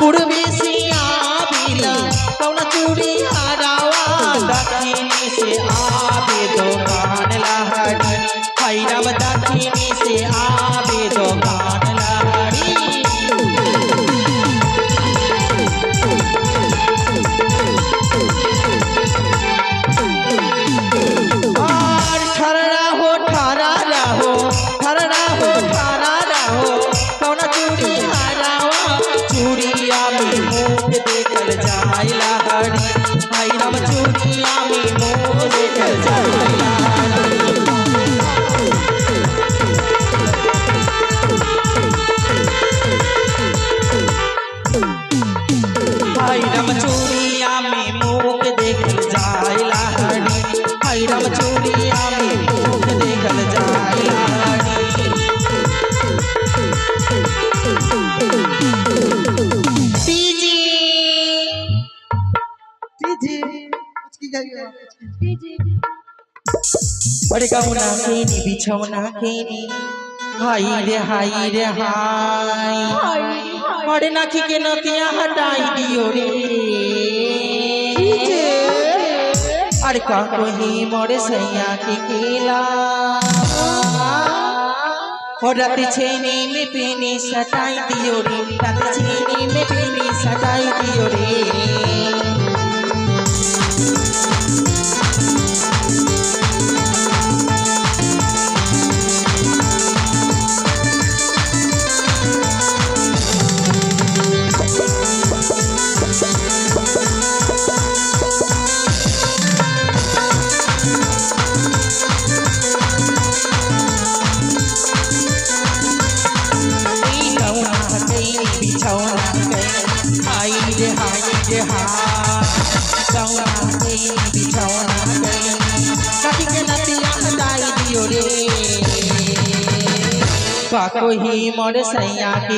पूर्वी से आबिला कौन चूड़ी हरावा दक्षिणी से কামনা খেয়ে নি বিছাওনা খেয়ে নি হাই রে হাই রে হাই। হরে নাকি কেন তিয়া হটাই দিও রে? আর কাকহি মরে সাইয়া কি কেলা? রাতে ছেনে মেপেনে সাটাই দিও রে রাতে ছেনে মেপেনে সাটাই দিও রে। বিছাওয়াতে বিছাওয়াতে কাটিকে নাতি আমদাই দিও রে পাকহি মোর সাইয়া কি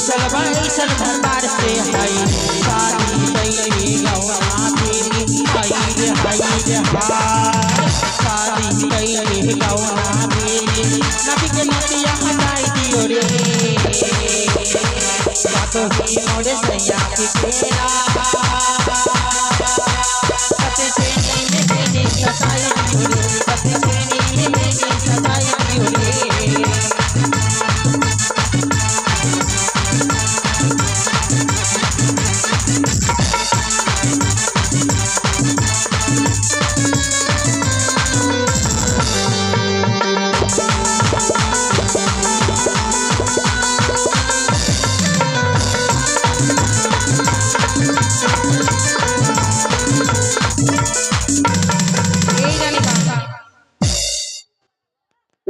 दूसर बैसन भतर से है शादी कैली गौना तेरी हाय रे हाय रे हाय शादी कैली गौना तेरी नबी के नतिया हटाई दियो रे बातो ही मोरे सैया के केला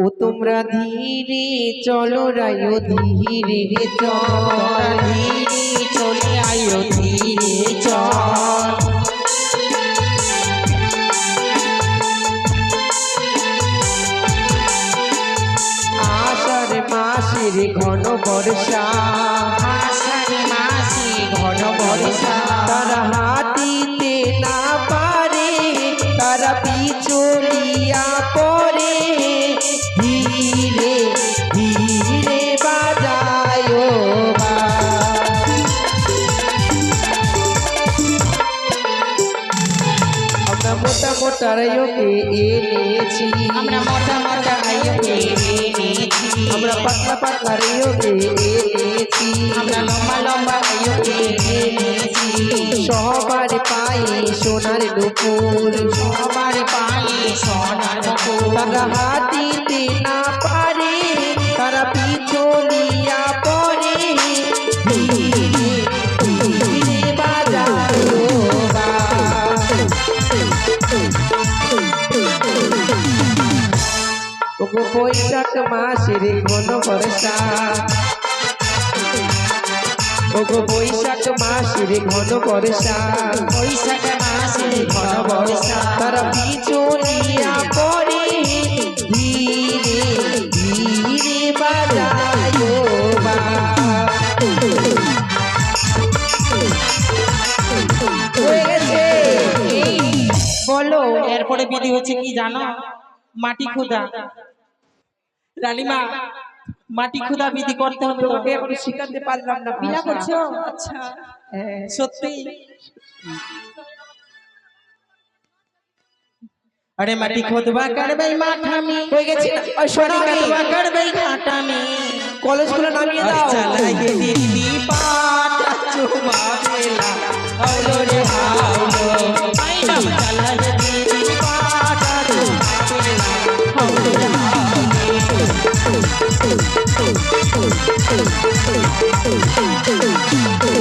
ও তোমরা ধীরে চলো রায়ো ধীরে চল ধীরে চলে আয়ো ধীরে চল। আষাঢ় মাসের ঘন বর্ষা আষাঢ় মাসে ঘন বর্ষা। তারা মোটা পাটারাইওকে এনেছি? আমরা মোটা মোটা আইওকে এনেছি? আমরা পাতলা পাটারাইওকে এনেছি? আমরা লম্বা লম্বা আইওকে এনেছি? সবার পায়ে সোনার দুপুর সবার পায়ে সোনার দুপুর তারা বৈশাখ মাসের ঘন বর্ষা। ওগো বৈশাখ মাসের ঘন বর্ষা। বৈশাখ মাসে ঘন বর্ষা। তারা পিছলিয়া পরে ধীরে ধীরে বাজায় বা বলো। এরপরে বিধি হচ্ছে কি জানো? মাটি খুদা। রানীমা মাটি খুদা বিধি করতে হবে তোমাকে তোমাকে এখন শিখাতে পারলাম না বিনা ভাষা। করছো আচ্ছা হ্যাঁ। সত্যি अरे माटी खोदवा करबै माथा में হয়ে গেছে না? ওই শোনো माटी আমি खोदवा करबै घाटा में কলেজ খুলে নামিয়ে দাও चला ये दीदी पाटा चुमा देला औलो रे हाउलो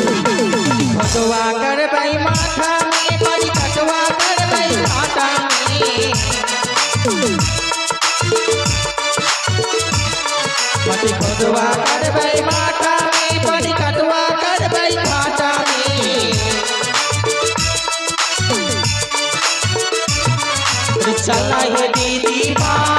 खोदवा करबै माथा में बड़ी कटवा करबै घाटा में माटी खोदवा करबै माथा में बड़ी कटवा करबै घाटा में चला हे दीदी पाटा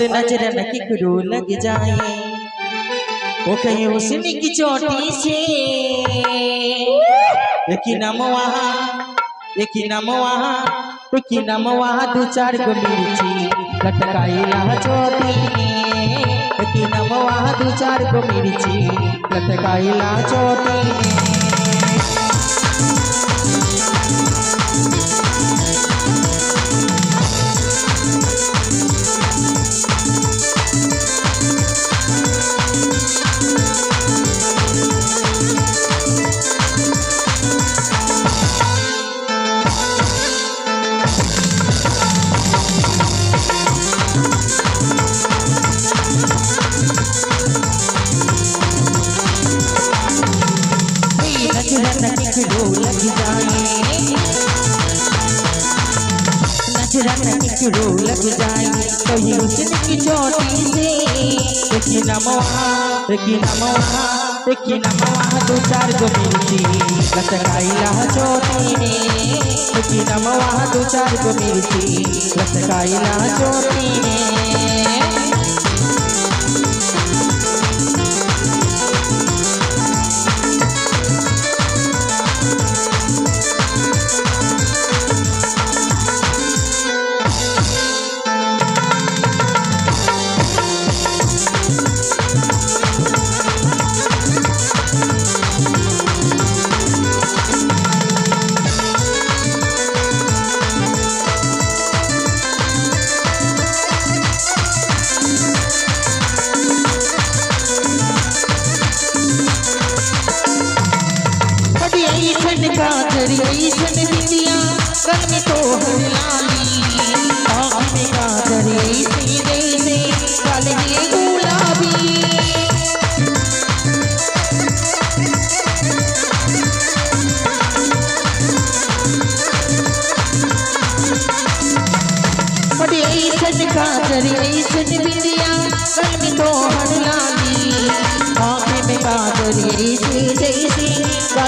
और नज़र न किकरो लग जाए वो कहीं हुस्न की चोटी से एक ही नाम वहाँ एक ही नाम वहाँ एक ही नाम वहाँ दो चार गो मिर्ची लटकाइला चोटी में एक ही नाम वहाँ दो चार गो मिर्ची लटकाइला चोटी चुरू लग जाए कहीं उसने की चोटी से देखी नमोहा देखी नमोहा देखी नमोहा दो चार गो मिर्ची लटकाई लह चोटी ने देखी नमोहा दो चार गो मिर्ची लटकाई लह चोटी ने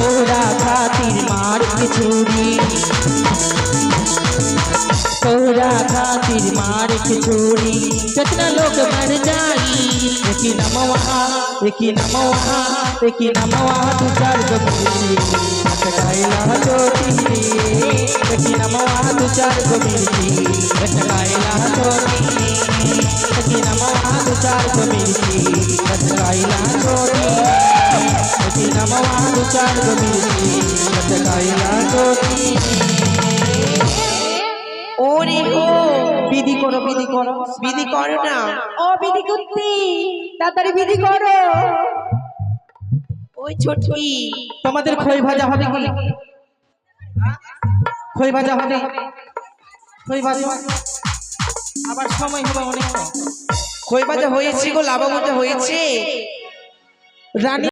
तोरा खातिर मार के छोड़ी तोरा खातिर मार के छोड़ी कितना लोग मर जाई एक हम वहाँ लेकिन हम नमवा लेकिन हम वहाँ तू दर्द बोली मिली कटकाइला चोटी रे लेकिन नमवा तू चार गो मिली कटकाइला चोटी लेकिन नमवा तू चार गो मिली कटकाइला चोटी लेकिन नमवा तू चार गो मिली कटकाइला चोटी ওরে ও বিধি করো বিধি করো বিধি করো না ও বিধি করতে তাড়াতাড়ি বিধি করো ওই ছোটকি তোমাদের খই ভাজা হবে কি? খই ভাজা হবে? খই ভাজা আবার সময় হবে অনেক খই ভাজা হয়েছে গো লাভা হয়েছে। রানী